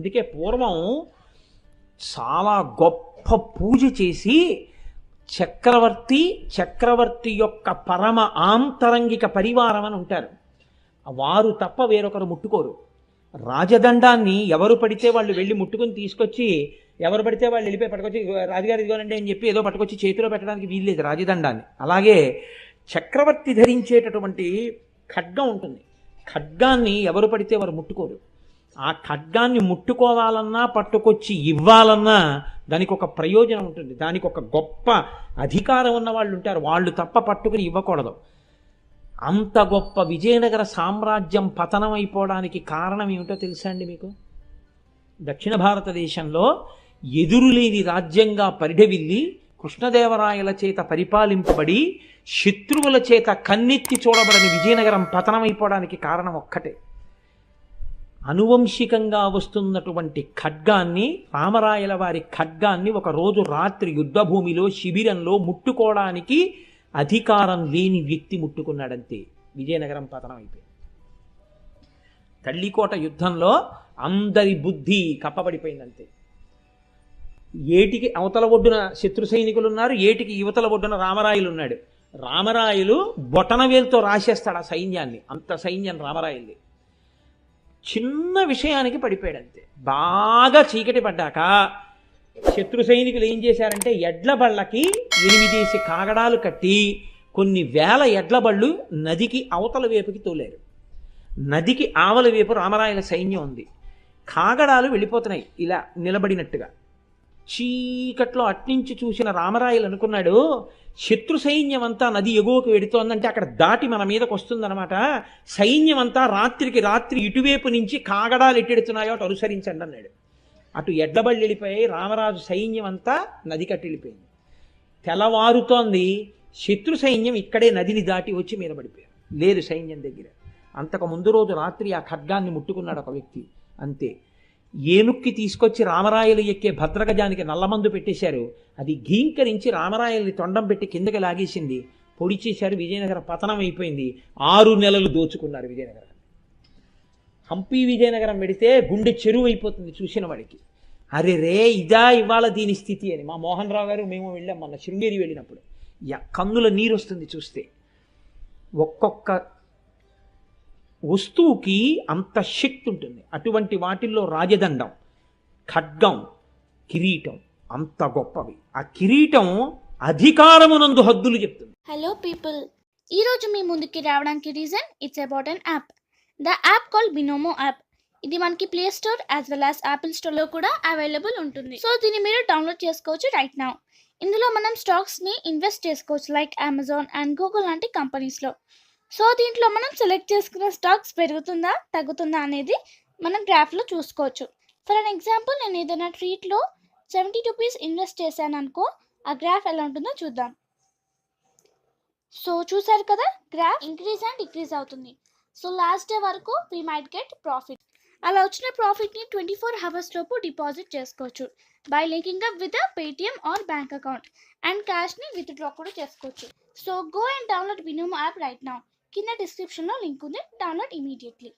అందుకే పూర్వం చాలా గొప్ప పూజ చేసి చక్రవర్తి చక్రవర్తి యొక్క పరమ ఆంతరంగిక పరివారం అని ఉంటారు. వారు తప్ప వేరొకరు ముట్టుకోరు. రాజదండాన్ని ఎవరు పడితే వాళ్ళు వెళ్ళి ముట్టుకుని తీసుకొచ్చి ఎవరు పడితే వాళ్ళు వెళ్ళిపోయి పట్టుకొచ్చి రాజుగారు ఇదిగోనండి అని చెప్పి ఏదో పట్టుకొచ్చి చేతిలో పెట్టడానికి వీల్లేదు రాజదండాన్ని. అలాగే చక్రవర్తి ధరించేటటువంటి ఖడ్గం ఉంటుంది. ఖడ్గాన్ని ఎవరు పడితే వారు ముట్టుకోరు. ఆ ఖడ్గాన్ని ముట్టుకోవాలన్నా పట్టుకొచ్చి ఇవ్వాలన్నా దానికి ఒక ప్రయోజనం ఉంటుంది. దానికి ఒక గొప్ప అధికారం ఉన్న వాళ్ళు ఉంటారు. వాళ్ళు తప్ప పట్టుకుని ఇవ్వకూడదు. అంత గొప్ప విజయనగర సామ్రాజ్యం పతనం అయిపోవడానికి కారణం ఏమిటో తెలుసా అండి మీకు? దక్షిణ భారతదేశంలో ఎదురులేని రాజ్యంగా పరిఢవిల్లి కృష్ణదేవరాయల చేత పరిపాలింపబడి శత్రువుల చేత కన్నెత్తి చూడబడని విజయనగరం పతనమైపోవడానికి కారణం ఒక్కటే. అనువంశికంగా వస్తున్నటువంటి ఖడ్గాన్ని రామరాయల వారి ఖడ్గాన్ని ఒకరోజు రాత్రి యుద్ధభూమిలో శిబిరంలో ముట్టుకోవడానికి అధికారం లేని వ్యక్తి ముట్టుకున్నాడంతే. విజయనగరం పతనం అయిపోయింది. తల్లికోట యుద్ధంలో అందరి బుద్ధి కప్పబడిపోయిందంతే. ఏటికి అవతల ఒడ్డున శత్రు సైనికులు ఉన్నారు ఏటికి యువతల ఒడ్డున రామరాయలు ఉన్నాడు రామరాయలు బొటనవేలుతో రాసేస్తాడు ఆ సైన్యాన్ని. అంత సైన్యం రామరాయుల్ది. చిన్న విషయానికి పడిపోయాడు అంతే బాగా చీకటి పడ్డాక శత్రు సైనికులు ఏం చేశారంటే ఎడ్ల బళ్ళకి ఎనిమిదేసి కాగడాలు కట్టి కొన్ని వేల ఎడ్ల బళ్ళు నదికి అవతల వైపుకి తోలారు. నదికి ఆవల వైపు రామరాయల సైన్యం ఉంది. కాగడాలు వెళ్ళిపోతున్నాయి ఇలా నిలబడినట్టుగా. చీకట్లో అట్నుంచి చూసిన రామరాయలు అనుకున్నాడు శత్రు సైన్యం అంతా నది ఎగువకు వెడుతోందంటే అక్కడ దాటి మన మీదకి వస్తుందన్నమాట. సైన్యం అంతా రాత్రికి రాత్రి ఇటువైపు నుంచి కాగడాలు ఎట్టెడుతున్నాయో అటు అనుసరించండి అన్నాడు. అటు ఎడ్లబళ్ళు వెళ్ళిపోయాయి రామరాజు సైన్యం అంతా నది కట్టి వెళ్ళిపోయింది. తెల్లవారుతోంది శత్రు సైన్యం ఇక్కడే నదిని దాటి వచ్చి మీద పడిపోయారు. లేదు సైన్యం దగ్గర. అంతకు ముందు రోజు రాత్రి ఆ ఖడ్గాన్ని ముట్టుకున్నాడు ఒక వ్యక్తి. అంతే. ఏనుక్కి తీసుకొచ్చి రామరాయలు ఎక్కే భద్రగజానికి నల్లమందు పెట్టేశారు. అది ఘీంకరించి రామరాయల్ని తొండం పెట్టి కిందకి లాగేసింది. పొడి చేశారు విజయనగరం పతనం అయిపోయింది. ఆరు నెలలు దోచుకున్నారు విజయనగరం హంపి విజయనగరం పెడితే గుండె చెరువు అయిపోతుంది చూసిన వాడికి. అరే రే ఇదా ఇవాళ దీని స్థితి అని. మా మోహన్ రావు గారు మేము వెళ్ళాం మొన్న శృంగేరి వెళ్ళినప్పుడు. కన్నుల నీరు వస్తుంది చూస్తే. ఒక్కొక్క వస్తువుకి అంత శక్తి ఉంటుంది. అటువంటి వాటిల్లో రాజదండం ఖడ్గం కిరీటం అంత గొప్పవి. ఆ కిరీటం అధికారమునందు హద్దులు చెప్తుంది. హలో పీపుల్ ఈరోజు మీ ముందుకి రావడానికి reason it's about an app the app call Binomo app ఇది మనకి play store as well as Apple స్టోర్లో కూడా అవైలబుల్ ఉంటుంది. సో దీన్ని మీరు డౌన్లోడ్ చేసుకోవచ్చు రైట్ నౌ ఇందులో మనం స్టాక్స్ని ఇన్వెస్ట్ చేసుకోవచ్చు లైక్ అమెజాన్ అండ్ గూగుల్ లాంటి కంపెనీస్లో సో దీంట్లో మనం సెలెక్ట్ చేసుకున్న స్టాక్స్ పెరుగుతుందా తగ్గుతుందా అనేది మనం గ్రాఫ్లో చూసుకోవచ్చు. ఫర్ అన్ ఎగ్జాంపుల్ నేను ఏదైనా ట్రీట్లో సెవెంటీ రూపీస్ ఇన్వెస్ట్ చేశాను అనుకో ఆ గ్రాఫ్ ఎలా ఉంటుందో చూద్దాం. సో చూసారు కదా గ్రాఫ్ ఇంక్రీజ్ అండ్ డిక్రీజ్ అవుతుంది. సో లాస్ట్ డే వరకు వీ మైట్ గెట్ ప్రాఫిట్ అలా వచ్చిన ప్రాఫిట్ని ట్వంటీ ఫోర్ అవర్స్ లోపు డిపాజిట్ చేసుకోవచ్చు. By linking up with Paytm or bank account and క్యాష్ని withdraw కూడా చేసుకోవచ్చు. So go and download Binomo app right now కింద డిస్క్రిప్షన్లో లింక్ ఉంది డౌన్లోడ్ ఇమీడియట్లీ